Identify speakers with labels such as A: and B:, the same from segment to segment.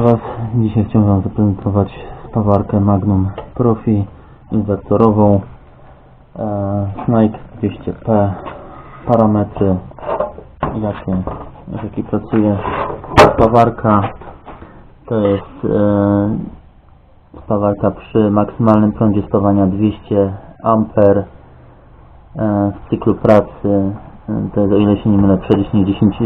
A: Was. Dzisiaj chciałem Wam zaprezentować spawarkę Magnum Profi inwektorową e, Snake 200P parametry jakie, z jakie pracuje spawarka to jest e, spawarka przy maksymalnym prądzie spawania 200 amper e, w cyklu pracy e, to jest o ile się nie mylę przelicznik 10,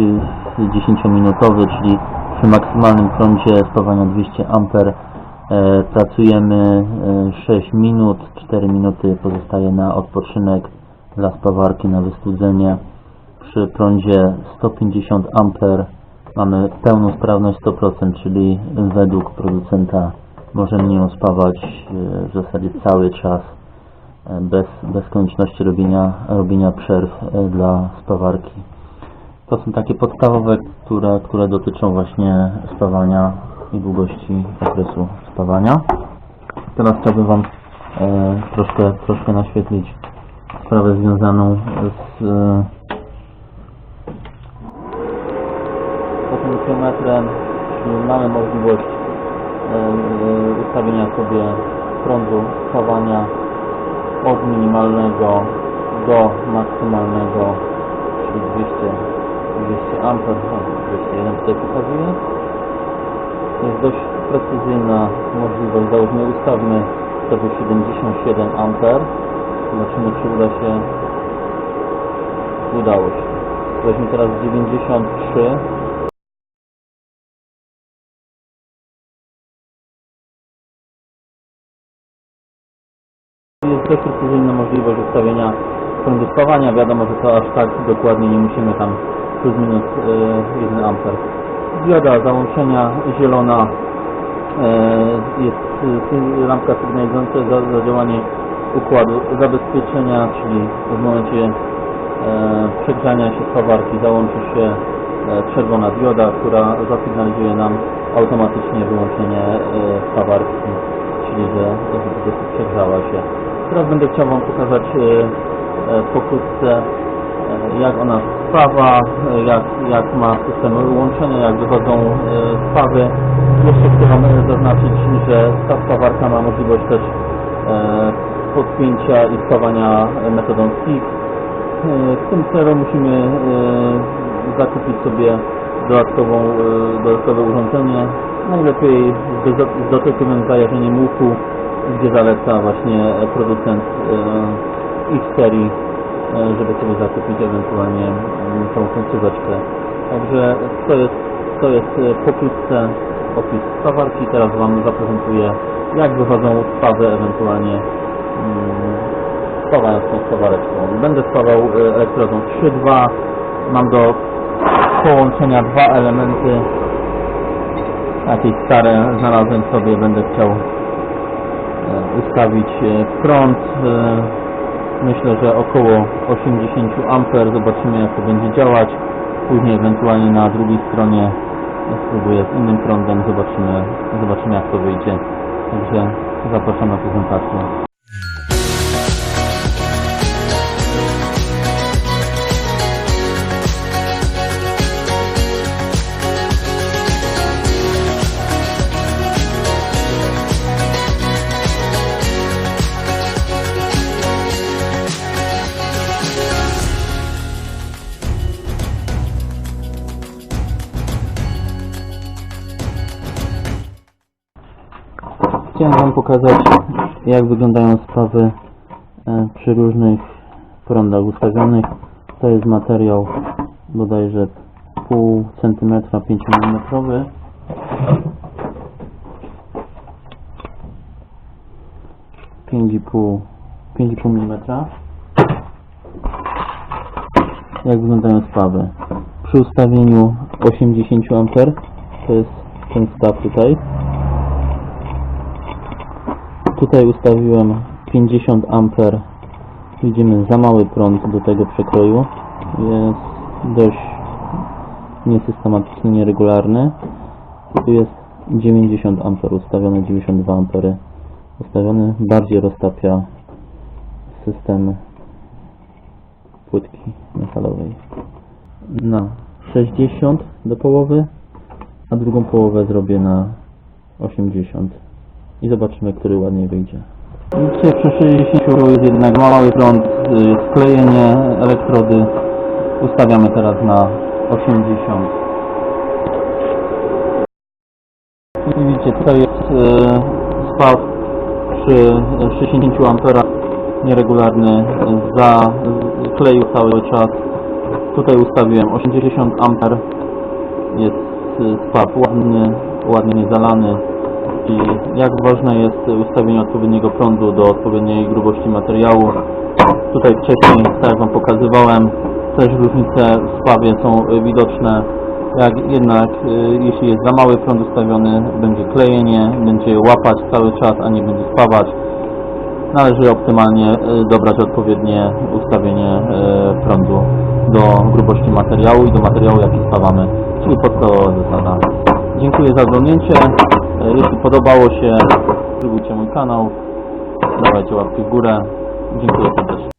A: 10 minutowy czyli przy maksymalnym prądzie spawania 200 amper e, pracujemy e, 6 minut 4 minuty pozostaje na odpoczynek dla spawarki na wystudzenie przy prądzie 150 amper mamy pełną sprawność 100% czyli według producenta możemy nią spawać e, w zasadzie cały czas e, bez, bez konieczności robienia, robienia przerw e, dla spawarki. To są takie podstawowe, które, które dotyczą właśnie spawania i długości okresu spawania. Teraz chciałbym Wam e, troszkę, troszkę naświetlić sprawę związaną z e, potencjometrem, czyli mamy możliwość e, e, ustawienia sobie prądu spawania od minimalnego do maksymalnego, czyli 200, 200 A, 201 tutaj pokazuje. Jest dość precyzyjna możliwość, załóżmy ustawmy sobie 77 A, zobaczymy czy uda się, udało się. Weźmy teraz 93 Jest dość precyzyjna możliwość ustawienia prądu spawania. Wiadomo, że to aż tak dokładnie nie musimy tam plus minus e, 1 amper. Dioda załączenia zielona e, jest e, lampka sygnalizująca za, za działanie układu zabezpieczenia, czyli w momencie e, przegrzania się spawarki załączy się czerwona dioda, która zasygnalizuje nam automatycznie wyłączenie spawarki, czyli że, przegrzała się. Teraz będę chciał Wam pokazać pokrótce jak ona spawa, e, jak, jak ma system łączenia, jak wychodzą e, spawy. Jeszcze chcę e, zaznaczyć, że ta spawarka ma możliwość też e, podpięcia i spawania metodą. E, W tym celu musimy zakupić sobie dodatkową, dodatkowe urządzenie. Najlepiej z dozo- z dotykowym zajarzeniem łuku, gdzie zaleca właśnie producent ich serii, e, żeby sobie zakupić ewentualnie mm, tą końcóweczkę. Także to jest, to jest e, pokrótce opis spawarki. Teraz Wam zaprezentuję jak wychodzą spawy ewentualnie mm, spawając tą spawareczką. Będę spawał e, elektrodą 3.2. Mam do połączenia dwa elementy. Jakieś stare znalazłem sobie, będę chciał e, ustawić e, prąd. e, Myślę, że około 80 A. Zobaczymy jak to będzie działać. Później ewentualnie na drugiej stronie spróbuję z innym prądem. Zobaczymy, zobaczymy jak to wyjdzie. Także zapraszam na prezentację. Chciałem Wam pokazać jak wyglądają sprawy e, przy różnych prądach ustawionych. To jest materiał bodajże pół centymetra 5 mm. Pięć i pół 5,5 mm. Jak wyglądają sprawy? Przy ustawieniu 80 A to jest ten staw tutaj Tutaj ustawiłem 50 A. Widzimy za mały prąd do tego przekroju. Jest dość niesystematycznie, nieregularny. Tu jest 90 A ustawione, 92 A ustawiony. Bardziej roztapia system płytki metalowej. Na 60 do połowy, a drugą połowę zrobię na 80 i zobaczymy, który ładniej wyjdzie. Widzicie, przy 60 jest jednak mały prąd, y, jest klejenie elektrody. Ustawiamy teraz na 80. I widzicie, tutaj jest y, spaw przy 60 amperach nieregularny, y, za y, kleił cały czas. Tutaj ustawiłem 80 amper, jest y, spaw ładny, ładnie zalany i jak ważne jest ustawienie odpowiedniego prądu do odpowiedniej grubości materiału. Tutaj wcześniej, tak jak Wam pokazywałem, też różnice w spawie są widoczne. Jak jednak y, jeśli jest za mały prąd ustawiony, będzie klejenie, będzie łapać cały czas, a nie będzie spawać. Należy optymalnie y, dobrać odpowiednie ustawienie y, prądu do grubości materiału i do materiału jaki spawamy, czyli podstawowa zasada. Dziękuję za oglądnięcie. Jeśli podobało się, subskrybujcie mój kanał, dawajcie łapki w górę. Dziękuję serdecznie.